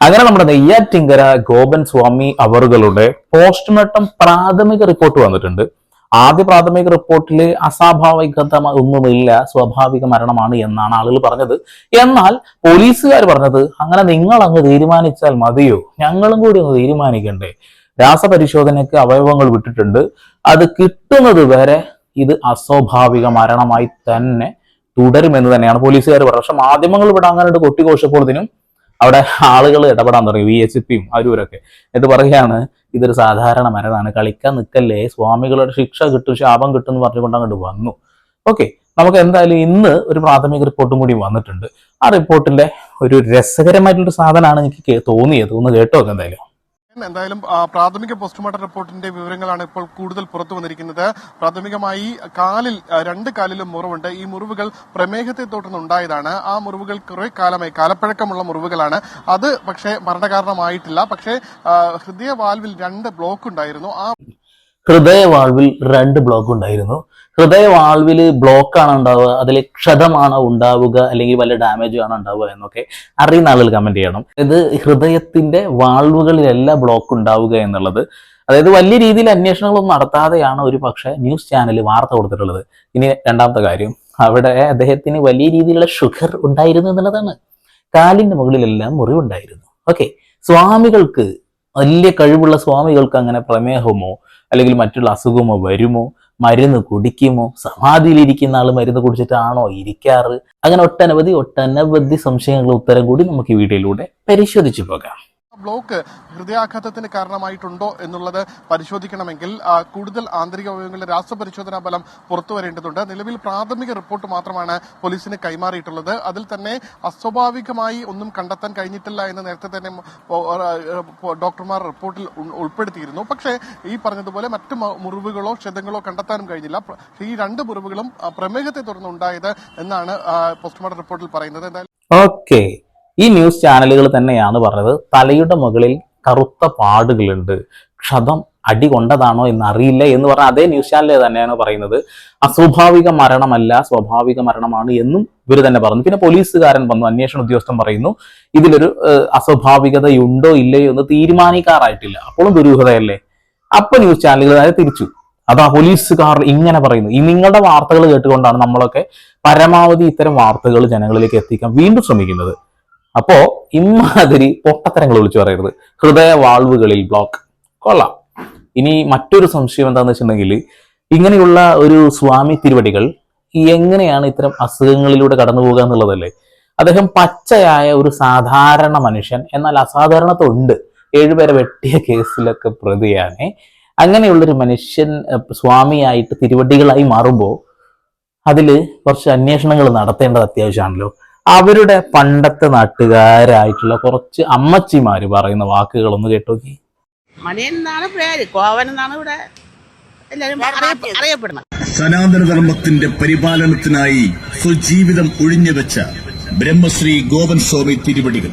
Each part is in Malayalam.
അങ്ങനെ നമ്മുടെ നെയ്യാറ്റിങ്കര ഗോപൻ സ്വാമി അവറുകളുടെ പോസ്റ്റ്മോർട്ടം പ്രാഥമിക റിപ്പോർട്ട് വന്നിട്ടുണ്ട്. ആദ്യ പ്രാഥമിക റിപ്പോർട്ടിൽ അസ്വാഭാവികത ഒന്നുമില്ല സ്വാഭാവിക മരണമാണ് എന്നാണ് ആളുകൾ പറഞ്ഞത്. എന്നാൽ പോലീസുകാർ പറഞ്ഞത് അങ്ങനെ നിങ്ങൾ അങ്ങ് തീരുമാനിച്ചാൽ മതിയോ? ഞങ്ങളും കൂടി ഒന്ന് തീരുമാനിക്കണ്ടേ? രാസപരിശോധനയ്ക്ക് അവയവങ്ങൾ വിട്ടിട്ടുണ്ട്. അത് കിട്ടുന്നത് വരെ ഇത് അസ്വാഭാവിക മരണമായി തന്നെ തുടരുമെന്ന് തന്നെയാണ് പോലീസുകാർ പറഞ്ഞത്. പക്ഷെ മാധ്യമങ്ങൾ ഇവിടെ അങ്ങനെ കൊട്ടിഘോഷപ്പോഴത്തിനും അവിടെ ആളുകൾ ഇടപെടാൻ തുടങ്ങി. വി എച്ച് പിയും അവരൂരൊക്കെ എന്ന് പറയുകയാണ് ഇതൊരു സാധാരണ മരണമാണ് കളിക്കാൻ നിൽക്കല്ലേ സ്വാമികളുടെ ശിക്ഷ കിട്ടും ശാപം കിട്ടും എന്ന് പറഞ്ഞുകൊണ്ട് അങ്ങോട്ട് വന്നു. ഓക്കെ. നമുക്ക് എന്തായാലും ഇന്ന് ഒരു പ്രാഥമിക റിപ്പോർട്ടും കൂടി വന്നിട്ടുണ്ട്. ആ റിപ്പോർട്ടിന്റെ ഒരു രസകരമായിട്ടുള്ള സാധനമാണ് എനിക്ക് തോന്നിയത്. ഒന്ന് കേട്ടോ എന്തായാലും. എന്തായാലും പ്രാഥമിക പോസ്റ്റ്മോർട്ടം റിപ്പോർട്ടിന്റെ വിവരങ്ങളാണ് ഇപ്പോൾ കൂടുതൽ പുറത്തു വന്നിരിക്കുന്നത്. പ്രാഥമികമായി കാലിൽ രണ്ട് കാലിലും മുറിവുണ്ട്. ഈ മുറിവുകൾ പ്രമേഹത്തെ തുടർന്ന് ഉണ്ടായതാണ് ആ മുറിവുകൾ കുറെ കാലമായി കാലപ്പഴക്കമുള്ള മുറിവുകളാണ്. അത് പക്ഷേ മരണകാരണമായിട്ടില്ല. പക്ഷേ ഹൃദയവാൽവിൽ ഹൃദയ വാൽവിൽ രണ്ട് ബ്ലോക്ക് ഉണ്ടായിരുന്നു. ആ ഹൃദയവാൽവിൽ രണ്ട് ബ്ലോക്ക് ഉണ്ടായിരുന്നു. ഹൃദയവാൾവിൽ ബ്ലോക്ക് ആണ് ഉണ്ടാവുക അതിൽ ക്ഷതമാണോ ഉണ്ടാവുക അല്ലെങ്കിൽ വല്ല ഡാമേജ് ആണ് ഉണ്ടാവുക എന്നൊക്കെ അറിയുന്ന ആളുകൾ കമന്റ് ചെയ്യണം. ഇത് ഹൃദയത്തിന്റെ വാൾവുകളിലല്ല ബ്ലോക്ക് ഉണ്ടാവുക എന്നുള്ളത്. അതായത് വലിയ രീതിയിൽ അന്വേഷണങ്ങളൊന്നും നടത്താതെയാണ് ഒരു പക്ഷേ ന്യൂസ് ചാനൽ വാർത്ത കൊടുത്തിട്ടുള്ളത്. ഇനി രണ്ടാമത്തെ കാര്യം അവിടെ അദ്ദേഹത്തിന് വലിയ രീതിയിലുള്ള ഷുഗർ ഉണ്ടായിരുന്നു എന്നുള്ളതാണ്. കാലിന്റെ മുകളിലെല്ലാം മുറിവുണ്ടായിരുന്നു. ഓക്കെ സ്വാമികൾക്ക് വലിയ കഴിവുള്ള സ്വാമികൾക്ക് അങ്ങനെ പ്രമേഹമോ അല്ലെങ്കിൽ മറ്റുള്ള അസുഖമോ വരുമോ? മരുന്ന് കുടിക്കുമോ? സമാധിയിലിരിക്കുന്ന ആൾ മരുന്ന് കുടിച്ചിട്ടാണോ ഇരിക്കാറ്? അങ്ങനെ ഒട്ടനവധി ഒട്ടനവധി സംശയങ്ങളുടെ ഉത്തരം കൂടി നമുക്ക് ഈ വീഡിയോയിലൂടെ പരിശോധിച്ചു പോകാം. ബ്ലോക്ക് ഹൃദയാഘാതത്തിന് കാരണമായിട്ടുണ്ടോ എന്നുള്ളത് പരിശോധിക്കണമെങ്കിൽ കൂടുതൽ ആന്തരിക അവയവങ്ങളുടെ രാസപരിശോധനാ ഫലം പുറത്തുവരേണ്ടതുണ്ട് നിലവിൽ പ്രാഥമിക റിപ്പോർട്ട് മാത്രമാണ് പോലീസിന് കൈമാറിയിട്ടുള്ളത്. അതിൽ തന്നെ അസ്വാഭാവികമായി ഒന്നും കണ്ടെത്താൻ കഴിഞ്ഞിട്ടില്ല എന്ന് നേരത്തെ തന്നെ ഡോക്ടർമാർ റിപ്പോർട്ടിൽ ഉൾപ്പെടുത്തിയിരുന്നു. പക്ഷേ ഈ പറഞ്ഞതുപോലെ മറ്റ് മുറിവുകളോ ക്ഷതങ്ങളോ കണ്ടെത്താനും കഴിഞ്ഞില്ല. ഈ രണ്ട് മുറിവുകളും പ്രമേഹത്തെ തുടർന്ന് ഉണ്ടായത് എന്നാണ് പോസ്റ്റ്മോർട്ടം റിപ്പോർട്ടിൽ പറയുന്നത്. എന്തായാലും ഓക്കെ. ഈ ന്യൂസ് ചാനലുകൾ തന്നെയാണ് പറഞ്ഞത്. തലയുടെ മുകളിൽ കറുത്ത പാടുകളുണ്ട്. ക്ഷതം അടി കൊണ്ടതാണോ എന്ന് അറിയില്ല എന്ന് പറഞ്ഞ അതേ ന്യൂസ് ചാനൽ തന്നെയാണ് പറയുന്നത്. അസ്വാഭാവിക മരണമല്ല സ്വാഭാവിക മരണമാണ് എന്നും ഇവർ തന്നെ പറഞ്ഞു. പിന്നെ പോലീസുകാരൻ വന്നു അന്വേഷണ ഉദ്യോഗസ്ഥൻ പറയുന്നു ഇതിലൊരു അസ്വാഭാവികതയുണ്ടോ ഇല്ലയോ എന്ന് തീരുമാനിക്കാറായിട്ടില്ല. അപ്പോഴും ദുരൂഹതയല്ലേ? അപ്പൊ ന്യൂസ് ചാനലുകൾ അതായത് തിരിച്ചു. അതാ പോലീസുകാർ ഇങ്ങനെ പറയുന്നു. ഈ നിങ്ങളുടെ വാർത്തകൾ കേട്ടുകൊണ്ടാണ് നമ്മളൊക്കെ പരമാവധി ഇത്തരം വാർത്തകൾ ജനങ്ങളിലേക്ക് എത്തിക്കാൻ വീണ്ടും ശ്രമിക്കുന്നത്. അപ്പോ ഇമാതിരി പൊട്ടത്തരങ്ങൾ വിളിച്ചു പറയരുത്. ഹൃദയ വാൾവുകളിൽ ബ്ലോക്ക് കൊള്ളാം. ഇനി മറ്റൊരു സംശയം എന്താണെന്ന് വെച്ചിട്ടുണ്ടെങ്കിൽ ഇങ്ങനെയുള്ള ഒരു സ്വാമി തിരുവടികൾ എങ്ങനെയാണ് ഇത്തരം അസുഖങ്ങളിലൂടെ കടന്നു പോകുക എന്നുള്ളതല്ലേ? അദ്ദേഹം പച്ചയായ ഒരു സാധാരണ മനുഷ്യൻ എന്നാൽ അസാധാരണത്തുണ്ട് ഏഴുപേരെ വെട്ടിയ കേസിലൊക്കെ പ്രതിയാണ്. അങ്ങനെയുള്ളൊരു മനുഷ്യൻ സ്വാമിയായിട്ട് തിരുവടികളായി മാറുമ്പോൾ അതിൽ കുറച്ച് അന്വേഷണങ്ങൾ നടത്തേണ്ടത് അത്യാവശ്യമാണല്ലോ. അവരുടെ പണ്ടത്തെ നാട്ടുകാരായിട്ടുള്ള കുറച്ച് അമ്മച്ചിമാര് പറയുന്ന വാക്കുകളൊന്ന് കേട്ടോക്കി. മണിയൻ എന്നാണ് പേര് കോവൻ എന്നാണ് ഇവിടെ എല്ലാരും അറിയപ്പെടുന്നത്. സനാതനധർമ്മത്തിന്റെ പരിപാലനത്തിനായി സ്വജീവിതം ഒഴിഞ്ഞുവെച്ച ബ്രഹ്മശ്രീ ഗോപൻ സ്വാമി തിരുവടികൾ.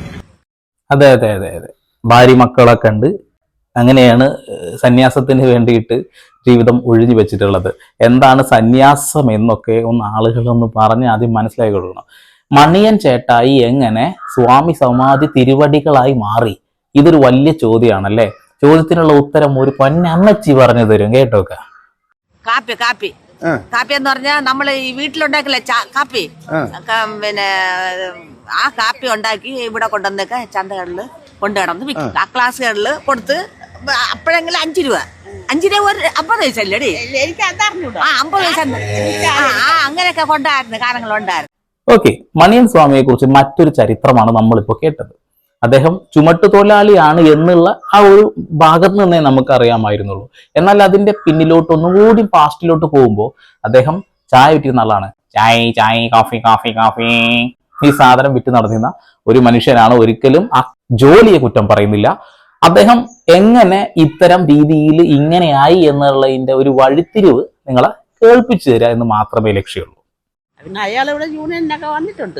അതെ അതെ അതെ അതെ. ഭാര്യ മക്കളൊക്കെ ഉണ്ട് അങ്ങനെയാണ് സന്യാസത്തിന് വേണ്ടിയിട്ട് ജീവിതം ഒഴിഞ്ഞു വെച്ചിട്ടുള്ളത്. എന്താണ് സന്യാസം എന്നൊക്കെ ഒന്ന് ആളുകളൊന്ന് പറഞ്ഞ് ആദ്യം മനസ്സിലാക്കി കൊടുക്കണം. മണിയൻ ചേട്ടായി എങ്ങനെ സ്വാമി സമാധി തിരുവടികളായി മാറി? ഇതൊരു വലിയ ചോദ്യമാണല്ലേ? ചോദ്യത്തിനുള്ള ഉത്തരം ഒരു പൊന്നമ്മച്ചി പറഞ്ഞു തരും കേട്ടോക്ക കാപ്പി കാപ്പി. കാപ്പി എന്ന് പറഞ്ഞാൽ നമ്മൾ ഈ വീട്ടിലുണ്ടാക്കില്ല കാപ്പി? പിന്നെ ആ കാപ്പി ഉണ്ടാക്കി ഇവിടെ കൊണ്ടുവന്നേക്ക ചന്തകളിൽ കൊണ്ടു കിടന്ന് വിൽക്കും ആ ക്ലാസ്സുകളിൽ കൊടുത്ത് അപ്പോഴെങ്കിലും അഞ്ചു രൂപ. അഞ്ചു രൂപ ഒരു അമ്പത് പൈസ അല്ലേടി ആ അമ്പത് പൈസ ആ ആ, അങ്ങനെയൊക്കെ കൊണ്ടായിരുന്നു കാലങ്ങളുണ്ടായിരുന്നു ഓക്കെ മണിയൻ സ്വാമിയെ കുറിച്ച് മറ്റൊരു ചരിത്രമാണ് നമ്മളിപ്പോൾ കേട്ടത്. അദ്ദേഹം ചുമട്ടുതൊഴിലാളിയാണ് എന്നുള്ള ആ ഒരു ഭാഗത്ത് നിന്നേ നമുക്ക് അറിയാമായിരുന്നുള്ളൂ എന്നാൽ അതിന്റെ പിന്നിലോട്ട് ഒന്നുകൂടി പാസ്റ്റിലോട്ട് പോകുമ്പോൾ അദ്ദേഹം ചായ വിറ്റിരുന്ന ആളാണ്. ചായ ചായ കാഫി കാഫി കാഫി ഈ സാധനം വിറ്റ് നടത്തുന്ന ഒരു മനുഷ്യനാണ്. ഒരിക്കലും ആ ജോലിയെ കുറ്റം പറയുന്നില്ല. അദ്ദേഹം എങ്ങനെ ഇത്തരം രീതിയിൽ ഇങ്ങനെയായി എന്നുള്ളതിന്റെ ഒരു വഴിത്തിരിവ് നിങ്ങളെ കേൾപ്പിച്ചു തരിക എന്ന് മാത്രമേ ലക്ഷ്യമുള്ളൂ. പിന്നെ അയാൾ ഇവിടെ യൂണിയനിലൊക്കെ വന്നിട്ടുണ്ട്.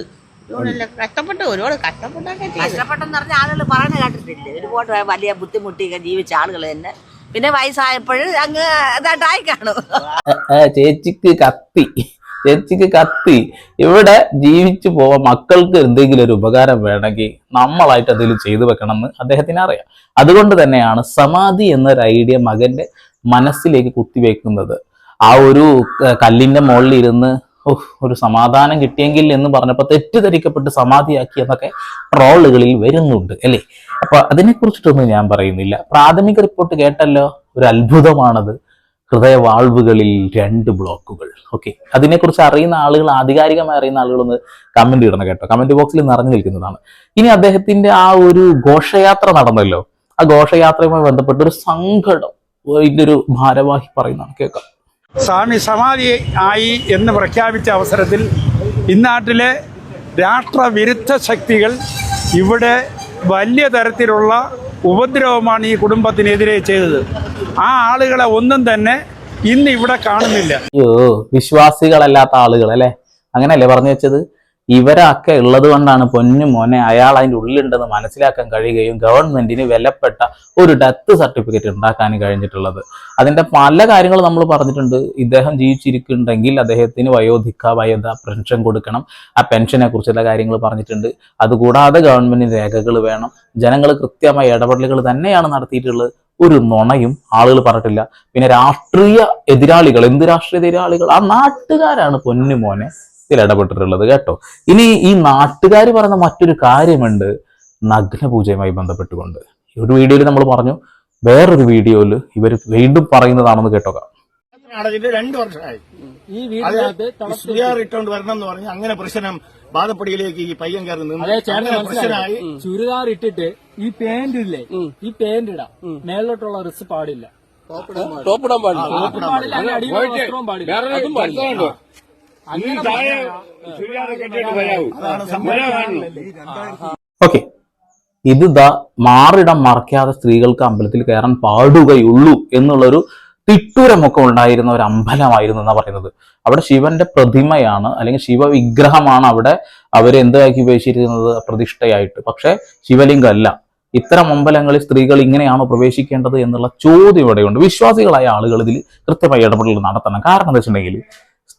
യൂണിയനിലൊക്കെ കഷ്ടപ്പെട്ട് ഒരുപാട് കഷ്ടപ്പെട്ടൊക്കെ ചെയ്തു. കഷ്ടപ്പെട്ടെന്ന് പറഞ്ഞ ആളുകൾ പറയുന്നത് കേട്ടിട്ടില്ലേ? ഒരുപാട് വലിയ ബുദ്ധിമുട്ടിയൊക്കെ ജീവിച്ച ആളുകൾ തന്നെ. പിന്നെ വയസ്സായപ്പോൾ അങ്ങ് ഇതായിട്ടായി കാണും. ചേച്ചിക്ക് കത്തി. ചേച്ചിക്ക് കത്തി. ഇവിടെ ജീവിച്ചു പോവാൻ മക്കൾക്ക് എന്തെങ്കിലും ഒരു ഉപകാരം വേണമെങ്കിൽ നമ്മളായിട്ട് അതിൽ ചെയ്തു വെക്കണം എന്ന് അദ്ദേഹത്തിന് അറിയാം. അതുകൊണ്ട് തന്നെയാണ് സമാധി എന്നൊരു ഐഡിയ മകന്റെ മനസ്സിലേക്ക് കുത്തിവെക്കുന്നത്. ആ ഒരു കല്ലിന്റെ മുകളിൽ ഇരുന്ന് "ഉഫ്, ഒരു സമാധാനം കിട്ടിയെങ്കിൽ എന്ന് പറഞ്ഞപ്പോൾ തെറ്റിദ്ധരിക്കപ്പെട്ട് സമാധിയാക്കി എന്നൊക്കെ ട്രോളുകളിൽ വരുന്നുണ്ട് അല്ലേ? അപ്പൊ അതിനെ കുറിച്ചിട്ടൊന്നും ഞാൻ പറയുന്നില്ല. പ്രാഥമിക റിപ്പോർട്ട് കേട്ടല്ലോ? ഒരു അത്ഭുതമാണത്. ഹൃദയവാൾവുകളിൽ രണ്ട് ബ്ലോക്കുകൾ. ഓക്കെ. അതിനെക്കുറിച്ച് അറിയുന്ന ആളുകൾ ആധികാരികമായി അറിയുന്ന ആളുകളൊന്ന് കമന്റ് ഇടണം കേട്ടോ. കമന്റ് ബോക്സിൽ നിറഞ്ഞു നിൽക്കുന്നതാണ്. ഇനി അദ്ദേഹത്തിന്റെ ആ ഒരു ഘോഷയാത്ര നടന്നല്ലോ. ആ ഘോഷയാത്രയുമായി ബന്ധപ്പെട്ട ഒരു സങ്കടം ഇതിന്റെ ഒരു ഭാരവാഹി പറയുന്നതാണ്. കേൾക്കാം. സ്വാമി സമാധി ആയി എന്ന് പ്രഖ്യാപിച്ച അവസരത്തിൽ ഇന്നാട്ടിലെ രാഷ്ട്രവിരുദ്ധ ശക്തികൾ ഇവിടെ വലിയ തരത്തിലുള്ള ഉപദ്രവമാണ് ഈ കുടുംബത്തിനെതിരെ ചെയ്തത്. ആ ആളുകളെ ഒന്നും തന്നെ ഇന്ന് ഇവിടെ കാണുന്നില്ല വിശ്വാസികളല്ലാത്ത ആളുകൾ അല്ലെ? അങ്ങനെയല്ലേ പറഞ്ഞു വെച്ചത്? ഇവരൊക്കെ ഉള്ളത് കൊണ്ടാണ് പൊന്നു മോനെ അയാൾ അതിന്റെ ഉള്ളിലുണ്ടെന്ന് മനസ്സിലാക്കാൻ കഴിയുകയും ഗവൺമെന്റിന് വിലപ്പെട്ട ഒരു ഡെത്ത് സർട്ടിഫിക്കറ്റ് ഉണ്ടാക്കാൻ കഴിഞ്ഞിട്ടുള്ളത്. അതിന്റെ പല കാര്യങ്ങൾ നമ്മൾ പറഞ്ഞിട്ടുണ്ട്. ഇദ്ദേഹം ജീവിച്ചിരിക്കുന്നുണ്ടെങ്കിൽ അദ്ദേഹത്തിന് വയോധിക്ക വയോധ പെൻഷൻ കൊടുക്കണം. ആ പെൻഷനെ കുറിച്ചുള്ള കാര്യങ്ങൾ പറഞ്ഞിട്ടുണ്ട്. അതുകൂടാതെ ഗവൺമെന്റിന് രേഖകൾ വേണം. ജനങ്ങൾ കൃത്യമായ ഇടപെടലുകൾ തന്നെയാണ് നടത്തിയിട്ടുള്ളത്. ഒരു നുണയും ആളുകൾ പറഞ്ഞിട്ടില്ല. പിന്നെ രാഷ്ട്രീയ എതിരാളികൾ എന്ത് രാഷ്ട്രീയ എതിരാളികൾ? ആ നാട്ടുകാരാണ് പൊന്നു മോനെ ഇതിൽ ഇടപെട്ടിട്ടുള്ളത് കേട്ടോ. ഇനി ഈ നാട്ടുകാർ പറയുന്ന മറ്റൊരു കാര്യമുണ്ട് നഗ്നപൂജയുമായി ബന്ധപ്പെട്ടുകൊണ്ട്. ഒരു വീഡിയോയിൽ നമ്മൾ പറഞ്ഞു വേറൊരു വീഡിയോയിൽ ഇവർ വീണ്ടും പറയുന്നതാണെന്ന് കേട്ടോ രണ്ടു വർഷമായി. ഈ വീടിനകത്ത് ഇട്ടോണ്ട് വരണം എന്ന് പറഞ്ഞ് അങ്ങനെ പ്രശ്നം ബാധപ്പടിയിലേക്ക് ഈ പയ്യൻ കയറി നിന്ന് പ്രശ്നമായി. ചുരിദാർ ഇട്ടിട്ട് ഈ പാന്റ് ഇല്ലേ? ഈ പാന്റ് ഇടാം. മേലോട്ടുള്ള റിസ് പാടില്ല. ടോപ്പിടാൻ പാടില്ല. ടോപ്പ് പാടില്ല. പാടില്ല. അതും ഓക്കെ. ഇത് ദാ മാറിടം മറക്കാതെ സ്ത്രീകൾക്ക് അമ്പലത്തിൽ കയറാൻ പാടുകയുള്ളൂ എന്നുള്ളൊരു തിട്ടൂരമൊക്കെ ഉണ്ടായിരുന്ന ഒരു അമ്പലമായിരുന്നു എന്നാ പറയുന്നത്. അവിടെ ശിവന്റെ പ്രതിമയാണ് അല്ലെങ്കിൽ ശിവവിഗ്രഹമാണ് അവിടെ അവരെ എന്താക്കി ഉപയോഗിച്ചിരുന്നത് പ്രതിഷ്ഠയായിട്ട്. പക്ഷെ ശിവലിംഗം അല്ല ഇത്തരം അമ്പലങ്ങളിൽ സ്ത്രീകൾ ഇങ്ങനെയാണോ പ്രവേശിക്കേണ്ടത് എന്നുള്ള ചോദ്യം ഇവിടെയുണ്ട്. വിശ്വാസികളായ ആളുകൾ ഇതിൽ കൃത്യമായി ഇടപെടൽ നടത്തണം. കാരണം എന്താ വെച്ചിട്ടുണ്ടെങ്കിൽ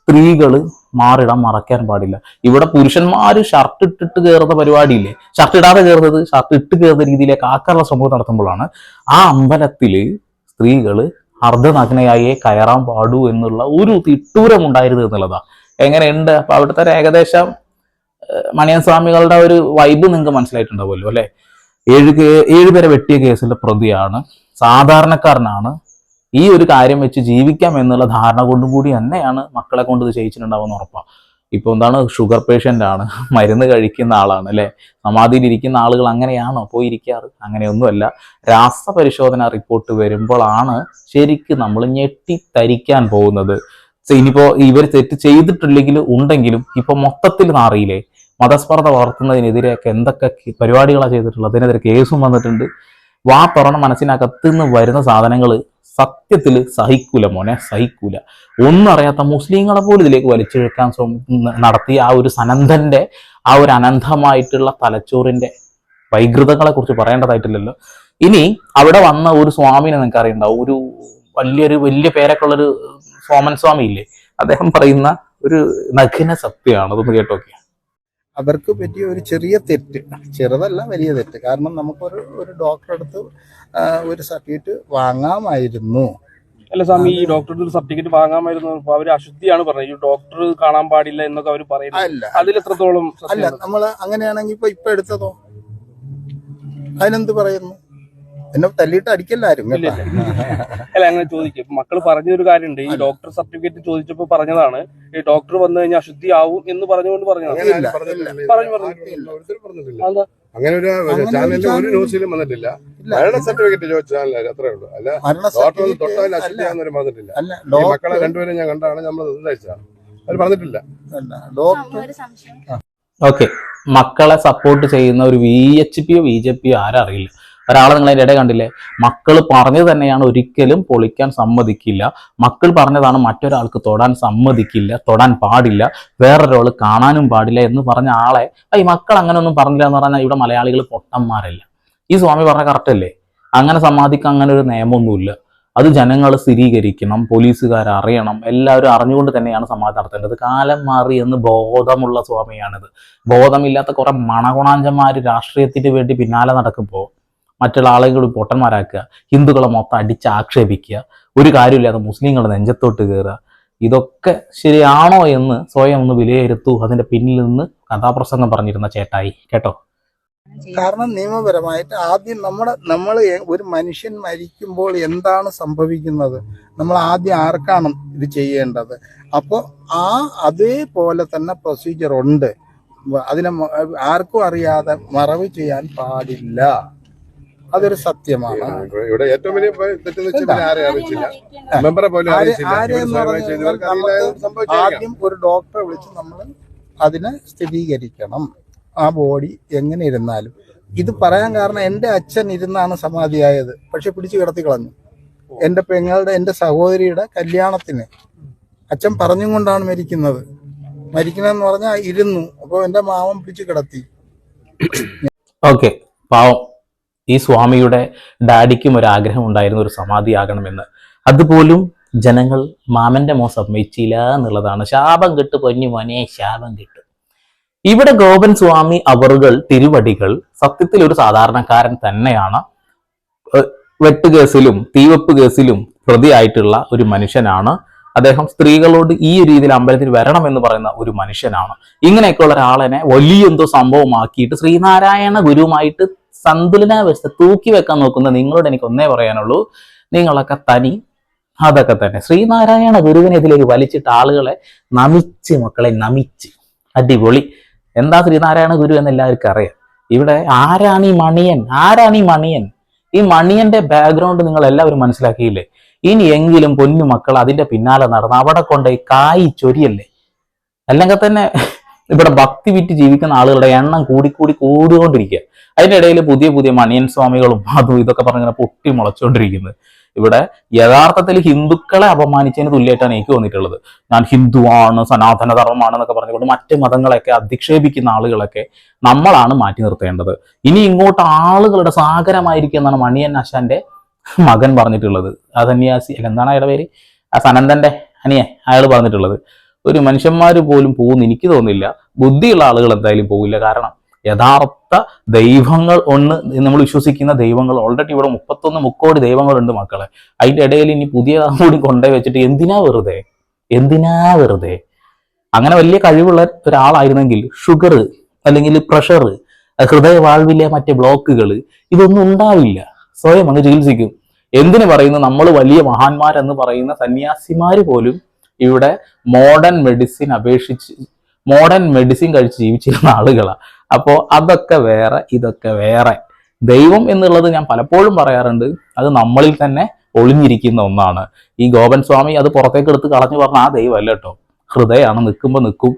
സ്ത്രീകൾ മാറിടാൻ മറക്കാൻ പാടില്ല. ഇവിടെ പുരുഷന്മാർ ഷർട്ട് ഇട്ടിട്ട് കയറുന്ന പരിപാടിയില്ലേ? ഷർട്ട് ഇടാതെ കയറുന്നത് ഷർട്ട് ഇട്ട് കയറുന്ന രീതിയിലേക്ക് ആക്കാനുള്ള സംഭവം നടത്തുമ്പോഴാണ് ആ അമ്പലത്തിൽ സ്ത്രീകൾ അർദ്ധനഗ്നയായേ കയറാൻ പാടൂ എന്നുള്ള ഒരു തിട്ടൂരം ഉണ്ടായിരുന്നു എന്നുള്ളതാ. എങ്ങനെയുണ്ട്? അപ്പൊ അവിടുത്തെ ഏകദേശം മണിയൻ സ്വാമികളുടെ ഒരു വൈബ് നിങ്ങൾക്ക് മനസ്സിലായിട്ടുണ്ടാവുമല്ലോ അല്ലെ? ഏഴ് കേ- ഏഴ് പേരെ വെട്ടിയ കേസിലെ പ്രതിയാണ്. സാധാരണക്കാരനാണ് ഈ ഒരു കാര്യം വെച്ച് ജീവിക്കാം എന്നുള്ള ധാരണ കൊണ്ടും കൂടി തന്നെയാണ് മക്കളെ കൊണ്ട് ഇത് ചെയ്യിച്ചിട്ടുണ്ടാവുന്ന ഉറപ്പാണ് ഇപ്പൊ എന്താണ് ഷുഗർ പേഷ്യന്റ് ആണ് മരുന്ന് കഴിക്കുന്ന ആളാണ് അല്ലെ? സമാധിയിൽ ഇരിക്കുന്ന ആളുകൾ അങ്ങനെയാണോ പോയി ഇരിക്കാറ് അങ്ങനെയൊന്നുമല്ല. രാസപരിശോധന റിപ്പോർട്ട് വരുമ്പോഴാണ് ശരിക്കും നമ്മൾ ഞെട്ടിത്തരിക്കാൻ പോകുന്നത്. സെ- ഇനിയിപ്പോ ഇവർ തെറ്റ് ചെയ്തിട്ടില്ലെങ്കിൽ ഉണ്ടെങ്കിലും ഇപ്പൊ മൊത്തത്തിൽ നാറിയില്ലേ മതസ്പർദ്ധ വളർത്തുന്നതിനെതിരെയൊക്കെ എന്തൊക്കെ പരിപാടികളാണ് ചെയ്തിട്ടുള്ളത്? അതിനെതിരെ കേസും വന്നിട്ടുണ്ട്. വാ തുറന്ന മനസ്സിനകത്ത് നിന്ന് വരുന്ന സാധനങ്ങൾ സത്യത്തിൽ സഹിക്കൂല മോനെ സഹിക്കൂല. ഒന്നും അറിയാത്ത മുസ്ലിങ്ങളെ പോലും ഇതിലേക്ക് വലിച്ചെഴുക്കാൻ നടത്തിയ ആ ഒരു സനന്തന്റെ ആ ഒരു അനന്തമായിട്ടുള്ള തലച്ചോറിന്റെ വൈകൃതങ്ങളെ കുറിച്ച് പറയേണ്ടതായിട്ടില്ലല്ലോ. ഇനി അവിടെ വന്ന ഒരു സ്വാമിനെ നിങ്ങൾക്ക് അറിയണ്ടാവും. ഒരു വലിയൊരു വലിയ പേരൊക്കെ ഉള്ളൊരു സോമൻ സ്വാമി ഇല്ലേ? അദ്ദേഹം പറയുന്ന ഒരു നഗ്ന സത്യമാണ്. അതൊന്ന് കേട്ടോക്കെ അവർക്ക് പറ്റിയ ഒരു ചെറിയ തെറ്റ്. ചെറുതല്ല വലിയ തെറ്റ്. കാരണം നമുക്കൊരു ഒരു ഡോക്ടറെ അടുത്ത് ഒരു സർട്ടിഫിക്കറ്റ് വാങ്ങാമായിരുന്നു. അല്ല സ്വാമി ഈ ഡോക്ടറുടെ ഒരു സർട്ടിഫിക്കറ്റ് വാങ്ങാമായിരുന്നു. അവർ അവർ അശുദ്ധിയാണ് പറഞ്ഞത്. ഈ ഡോക്ടർ കാണാൻ പാടില്ല എന്നൊക്കെ അവർ പറയുന്നത്. അല്ല. അതിൽ എത്രത്തോളം അല്ല? നമ്മൾ അങ്ങനെയാണെങ്കിൽ ഇപ്പൊ ഇപ്പൊ എടുത്തതോ? അതിനെന്ത് പറയുന്നു? എന്നെ തല്ലിയിട്ട് അടിക്കല്ലാരും അല്ല അങ്ങനെ ചോദിക്കും. മക്കൾ പറഞ്ഞൊരു കാര്യമുണ്ട്. ഈ ഡോക്ടർ സർട്ടിഫിക്കറ്റ് ചോദിച്ചപ്പോ പറഞ്ഞതാണ് ഈ ഡോക്ടർ വന്നു കഴിഞ്ഞാൽ അശുദ്ധി ആവും എന്ന് പറഞ്ഞുകൊണ്ട് പറഞ്ഞു പറഞ്ഞു? അങ്ങനെ ഒരു ചാനലിൽ ഒരു ന്യൂസിലും വന്നിട്ടില്ല. മരണ സർട്ടിഫിക്കറ്റ് ചോദിച്ച ചാനലായിരുന്നു അത്രേ ഉള്ളൂ. അല്ല ഡോക്ടർ തൊട്ടാൽ അല്ല. പറഞ്ഞിട്ടില്ല. ഈ മക്കളെ രണ്ടുപേരും ഞാൻ കണ്ടാണ് നമ്മൾ നിർദ്ദേശിച്ചത് അവർ പറഞ്ഞിട്ടില്ല. അല്ല ഡോക്ടർ ഓക്കെ. മക്കളെ സപ്പോർട്ട് ചെയ്യുന്ന ഒരു വി എച്ച് പിയോ ബി ജെ പിയോ ആരറിയില്ല. ഒരാളെ നിങ്ങൾ അതിന്റെ ഇടയിൽ കണ്ടില്ലേ? മക്കൾ പറഞ്ഞു തന്നെയാണ് ഒരിക്കലും പൊളിക്കാൻ സമ്മതിക്കില്ല. മക്കൾ പറഞ്ഞതാണ് മറ്റൊരാൾക്ക് തൊടാൻ സമ്മതിക്കില്ല തൊടാൻ പാടില്ല വേറൊരാൾ കാണാനും പാടില്ല എന്ന് പറഞ്ഞ ആളെ "ആ, ഈ മക്കൾ അങ്ങനെ ഒന്നും പറഞ്ഞില്ല എന്ന് പറഞ്ഞാൽ ഇവിടെ മലയാളികൾ പൊട്ടന്മാരല്ല. ഈ സ്വാമി പറഞ്ഞ കറക്റ്റ് അല്ലേ? അങ്ങനെ സമ്മതിക്കാൻ അങ്ങനെ ഒരു നിയമമൊന്നുമില്ല. അത് ജനങ്ങൾ സ്ഥിരീകരിക്കണം പോലീസുകാർ അറിയണം എല്ലാവരും അറിഞ്ഞുകൊണ്ട് തന്നെയാണ് സമാധി നടത്തേണ്ടത്. കാലം മാറി എന്ന് ബോധമുള്ള സ്വാമിയാണിത്. ബോധമില്ലാത്ത കുറെ മണകുണാഞ്ചന്മാർ രാഷ്ട്രീയത്തിന് വേണ്ടി പിന്നാലെ നടക്കുമ്പോൾ മറ്റുള്ള ആളുകൾ പൊട്ടന്മാരാക്കുക ഹിന്ദുക്കളെ മൊത്തം അടിച്ച് ആക്ഷേപിക്കുക ഒരു കാര്യമില്ലാതെ മുസ്ലിങ്ങളുടെ നെഞ്ചത്തോട്ട് കയറുക. ഇതൊക്കെ ശരിയാണോ എന്ന് സ്വയം ഒന്ന് വിലയിരുത്തു. അതിന്റെ പിന്നിൽ നിന്ന് കഥാപ്രസംഗം പറഞ്ഞിരുന്ന ചേട്ടായി. കേട്ടോ? കാരണം നിയമപരമായിട്ട് ആദ്യം നമ്മുടെ നമ്മൾ ഒരു മനുഷ്യൻ മരിക്കുമ്പോൾ എന്താണ് സംഭവിക്കുന്നത്? നമ്മൾ ആദ്യം ആർക്കാണ് ഇത് ചെയ്യേണ്ടത്? അപ്പോൾ ആ അതേപോലെ തന്നെ പ്രൊസീജിയർ ഉണ്ട്. അതിനെ ആർക്കും അറിയാതെ മറവ് ചെയ്യാൻ പാടില്ല. അതൊരു സത്യമാണ്. ഇവിടെ ഏറ്റവും വലിയ. ആദ്യം ഒരു ഡോക്ടറെ വിളിച്ച് നമ്മൾ അതിനെ സ്ഥിരീകരിക്കണം. ആ ബോഡി എങ്ങനെ ഇരുന്നാലും. ഇത് പറയാൻ കാരണം എന്റെ അച്ഛൻ ഇരുന്നാണ് സമാധിയായത്. പക്ഷെ പിടിച്ചു കിടത്തി കളഞ്ഞു. എന്റെ പെങ്ങളുടെ എന്റെ സഹോദരിയുടെ കല്യാണത്തിന്. അച്ഛൻ പറഞ്ഞും കൊണ്ടാണ് മരിക്കുന്നത്. മരിക്കണമെന്ന് പറഞ്ഞാൽ ഇരുന്നു. അപ്പോൾ എന്റെ മാമൻ പിടിച്ചു കിടത്തി. ഓക്കെ പാവം. ഈ സ്വാമിയുടെ ഡാഡിക്കും ആഗ്രഹം ഉണ്ടായിരുന്ന ഒരു സമാധിയാകണമെന്ന്. അതുപോലും ജനങ്ങൾ മാമന്റെ മോ സമ്മതിച്ചില്ല എന്നുള്ളതാണ്. ശാപം കിട്ടു പൊന്നു മോനെ ശാപം കിട്ടു. ഇവിടെ ഗോപൻ സ്വാമി അവറുകൾ തിരുവടികൾ സത്യത്തിൽ ഒരു സാധാരണക്കാരൻ തന്നെയാണ്. വെട്ടുകേസിലും തീവപ്പ് കേസിലും പ്രതിയായിട്ടുള്ള ഒരു മനുഷ്യനാണ്. അദ്ദേഹം സ്ത്രീകളോട് ഈ രീതിയിൽ അമ്പലത്തിൽ വരണം എന്ന് പറയുന്ന ഒരു മനുഷ്യനാണ്. ഇങ്ങനെയൊക്കെയുള്ള ഒരാളെ വലിയ എന്തോ സംഭവമാക്കിയിട്ട് ശ്രീനാരായണ ഗുരുവുമായിട്ട് സന്തുലനാവസ്ഥ തൂക്കി വെക്കാൻ നോക്കുന്ന നിങ്ങളോട് എനിക്ക് ഒന്നേ പറയാനുള്ളൂ. നിങ്ങളൊക്കെ തനി അതൊക്കെ തന്നെ. ശ്രീനാരായണ ഗുരുവിനെ ഇതിലേക്ക് വലിച്ചിട്ട് ആളുകളെ നമിച്ച് മക്കളെ നമിച്ച്. അടിപൊളി. എന്താ ശ്രീനാരായണ ഗുരു എന്ന് എല്ലാവർക്കും അറിയാം. ഇവിടെ ആരാണ് ഈ മണിയൻ? ആരാണ് ഈ മണിയൻ? ഈ മണിയന്റെ ബാക്ക്ഗ്രൗണ്ട് നിങ്ങൾ എല്ലാവരും മനസ്സിലാക്കിയില്ലേ? ഇനി എങ്കിലും പൊന്നു മക്കൾ അതിന്റെ പിന്നാലെ നടന്ന് അവിടെ കൊണ്ട് കായ് ചൊരിയല്ലേ? അല്ലെങ്കിൽ തന്നെ ഇവിടെ ഭക്തി വിറ്റ് ജീവിക്കുന്ന ആളുകളുടെ എണ്ണം കൂടിക്കൂടി കൂടിക്കൊണ്ടിരിക്കുക. അതിന്റെ ഇടയിൽ പുതിയ പുതിയ മണിയൻ സ്വാമികളും അതും ഇതൊക്കെ പറഞ്ഞിങ്ങനെ പൊട്ടി മുളച്ചുകൊണ്ടിരിക്കുന്നത് ഇവിടെ യഥാർത്ഥത്തിൽ ഹിന്ദുക്കളെ അപമാനിച്ചതിന് തുല്യമായിട്ടാണ് എനിക്ക് തോന്നിയിട്ടുള്ളത്. ഞാൻ ഹിന്ദുവാണ് സനാതന ധർമ്മമാണ് എന്നൊക്കെ പറഞ്ഞുകൊണ്ട് മറ്റ് മതങ്ങളെയൊക്കെ അധിക്ഷേപിക്കുന്ന ആളുകളൊക്കെ നമ്മളാണ് മാറ്റി നിർത്തേണ്ടത്. ഇനി ഇങ്ങോട്ട് ആളുകളുടെ സാഗരമായിരിക്കും എന്നാണ് മണിയൻ ആശാന്റെ മകൻ പറഞ്ഞിട്ടുള്ളത്. ആ സന്യാസി എന്താണ് അയാളുടെ പേര്? ആ സനന്ദന്റെ അനിയെ അയാൾ പറഞ്ഞിട്ടുള്ളത്. ഒരു മനുഷ്യന്മാർ പോലും പോകുന്ന എനിക്ക് തോന്നില്ല ബുദ്ധിയുള്ള ആളുകൾ എന്തായാലും പോകില്ല കാരണം യഥാർത്ഥ ദൈവങ്ങൾ ഒന്ന് നമ്മൾ വിശ്വസിക്കുന്ന ദൈവങ്ങൾ ഓൾറെഡി ഇവിടെ മുപ്പത്തൊന്ന് മുക്കോടി ദൈവങ്ങളുണ്ട് മക്കളെ. അതിന്റെ ഇടയിൽ ഇനി പുതിയ കൂടി കൊണ്ടേ വെച്ചിട്ട് എന്തിനാ വെറുതെ? എന്തിനാ വെറുതെ? അങ്ങനെ വലിയ കഴിവുള്ള ഒരാളായിരുന്നെങ്കിൽ ഷുഗർ അല്ലെങ്കിൽ പ്രഷർ ഹൃദയവാൾവിലെ മറ്റേ ബ്ലോക്കുകൾ ഇതൊന്നും ഉണ്ടാവില്ല. സ്വയം അങ്ങ് ചികിത്സിക്കും. എന്തിനു പറയുന്നു? നമ്മൾ വലിയ മഹാന്മാരെന്ന് പറയുന്ന സന്യാസിമാര് പോലും ഇവിടെ മോഡേൺ മെഡിസിൻ അപേക്ഷിച്ച് മോഡേൺ മെഡിസിൻ കഴിച്ച് ജീവിച്ചിരുന്ന ആളുകളാണ് അപ്പോൾ അതൊക്കെ വേറെ ഇതൊക്കെ വേറെ. ദൈവം എന്നുള്ളത് ഞാൻ പലപ്പോഴും പറയാറുണ്ട് അത് നമ്മളിൽ തന്നെ ഒളിഞ്ഞിരിക്കുന്ന ഒന്നാണ്. ഈ ഗോപൻ സ്വാമി അത് പുറത്തേക്ക് എടുത്ത് കളഞ്ഞു പറഞ്ഞ ആ അല്ല കേട്ടോ. ഹൃദയമാണ് നിൽക്കുമ്പോൾ നിൽക്കും.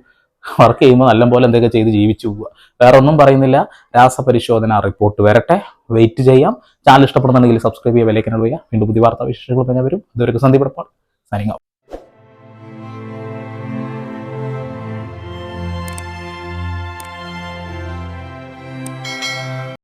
വർക്ക് ചെയ്യുമ്പോൾ നല്ല പോലെ എന്തൊക്കെ ചെയ്ത് ജീവിച്ചു പോവുക. വേറെ ഒന്നും പറയുന്നില്ല. രാസപരിശോധന റിപ്പോർട്ട് വരട്ടെ. വെയിറ്റ് ചെയ്യാം. ചാനൽ ഇഷ്ടപ്പെടുന്നുണ്ടെങ്കിൽ സബ്സ്ക്രൈബ് ചെയ്യുക വിലക്കിനുള്ള വീണ്ടും പുതിയ വാർത്താ വിശേഷങ്ങൾ പറഞ്ഞാൽ വരും. ഇതുവരെ സന്ദീപ് സനിങ്ങോ